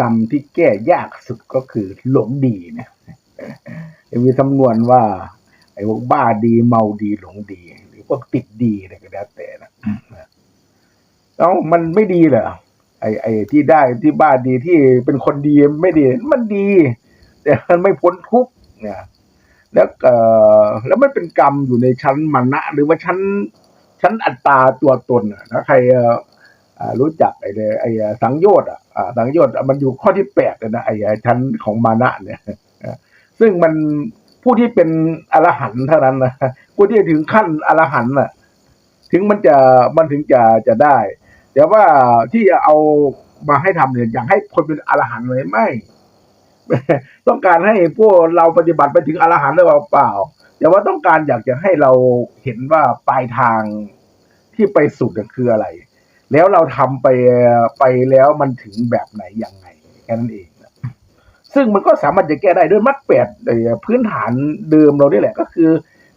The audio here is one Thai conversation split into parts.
กรรมที่แก้ยากสุดก็คือหลงดีเนี่ยมีสำนวนว่าไอ้พวกบ้าดีเมาดีหลงดี หรือพวกติดดีอะไรก็แล้วแต่นะเอ้ามันไม่ดีเหรอไอ้ไอ้ที่ได้ที่บ้าดีที่เป็นคนดีไม่ดีมันดี แต่มันไม่พ้นทุกข์เนี่ยแล้วเอ่อแล้วมันเป็นกรรมอยู่ในชั้นมานะหรือว่าชั้นชั้นอัตตาตัวตนอะใครเอ่อ รู้จักไอ้เดียไอ้สังโยชน์อะสังโยชน์มันอยู่ข้อที่แปดเลยนะไอ้ชั้นของมานะเนี่ย ซึ่งมันผู้ที่เป็นอรหันต์เท่านั้นนะผู้ที่ถึงขั้นอรหันต์น่ะ ถึงมันจะมันถึงจะจะได้ แต่ว่าที่เอามาให้ทำเนี่ยอยากให้คนเป็นอรหันต์เลยไม่ ต้องการให้พวกเราปฏิบัติไปถึงอรหันต์หรือเปล่า แต่ว่าต้องการอยากจะให้เราเห็นว่าปลายทางที่ไปสุดคืออะไร แล้วเราทำไปไปแล้วมันถึงแบบไหนยังไงแค่นั้นเองนะซึ่งมันก็สามารถจะแก้ได้ด้วยมัดแปดไอ้พื้นฐานเดิมเรานี่แหละ ก็คือ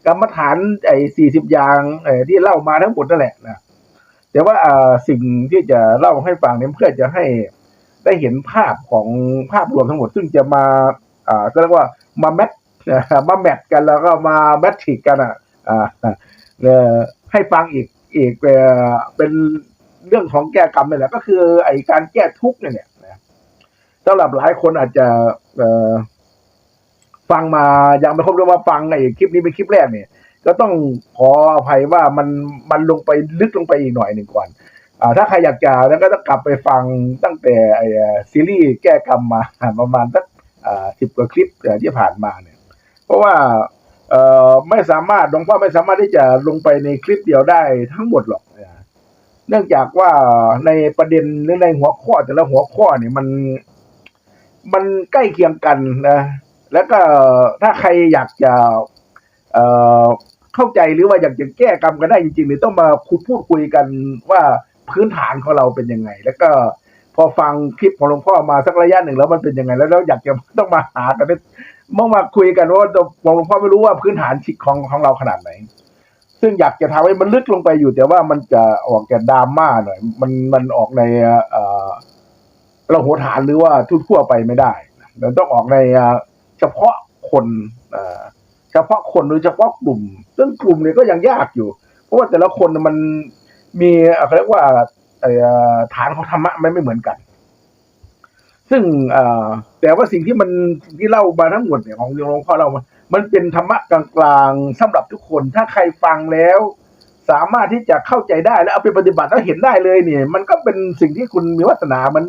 กรรมฐานไอ้สี่สิบอย่างไอ้ที่เล่ามาทั้งหมดนั่นแหละนะแต่ว่าสิ่งที่จะเล่าให้ฟังเนี่ยเพื่อจะให้ได้เห็นภาพของภาพรวมทั้งหมด ซึ่งจะมาอ่าก็เรียกว่ามาแมทมาแมทกันแล้วก็มาแมทริกกันอะอ่าเออให้ฟังอีกอีกเป็น เรื่องของแก้กรรมนี่แหละก็คือ ไอการแก้ทุกข์เนี่ยนะสำหรับหลายคนอาจจะเออฟังมายังไม่ครบเรื่องว่าฟังไอคลิปนี้เป็นคลิปแรกเนี่ย ก็ต้องขออภัยว่ามันมันลงไปลึกลงไปอีกหน่อยหนึ่งก่อนอ่าถ้าใครอยากจะแล้วก็ต้องกลับไปฟังตั้งแต่ไอ้ซีรีส์แก้กรรมมาประมาณสักอ่าสิบกว่าคลิปที่ผ่านมาเนี่ย เพราะว่าเอ่อไม่สามารถหลวงพ่อไม่สามารถที่จะลงไปในคลิปเดียวได้ทั้งหมดหรอก เนื่องจากว่าในประเด็นหรือในหัวข้อแต่ละหัวข้อเนี่ยมัน มันใกล้เคียงกันนะ แล้วก็ถ้าใครอยากจะเเข้าใจหรือว่าอยากจะแก้กรรมกันได้จริงๆเนี่ยต้องมาคุยพูดคุยกันว่าพื้นฐานของเราเป็นยังไง แล้วก็พอฟังคลิปของหลวงพ่อมาสักระยะหนึ่งแล้วมันเป็นยังไง แล้วเราอยากจะต้องมาหากันได้มามาคุยกันว่าหลวงพ่อไม่รู้ว่าพื้นฐานของของเราขนาดไหน ซึ่งอยากจะทำให้มันลึกลงไปอยู่ แต่ว่ามันจะออกแกดราม่าหน่อย มันมันออกในเอ่อเราหัวฐานหรือว่าทั่วๆไปไม่ได้มันต้องออกในเฉพาะคนเอ่อเฉพาะคนหรือเฉพาะกลุ่ม ซึ่งกลุ่มเนี่ยก็ยังยากอยู่ เพราะว่าแต่ละคนมันมีเอ่อเขาเรียกว่าฐานของธรรมะมันไม่เหมือนกัน ซึ่งแต่ว่าสิ่งที่มันที่เล่ามาทั้งหมดเนี่ยของหลวงพ่อเรามา มันเป็นธรรมะกลางๆสำหรับทุกคน ถ้าใครฟังแล้ว สามารถที่จะเข้าใจได้แล้วเอาไปปฏิบัติแล้วเห็นได้เลยเนี่ย มันก็เป็นสิ่งที่คุณมีวาสนามัน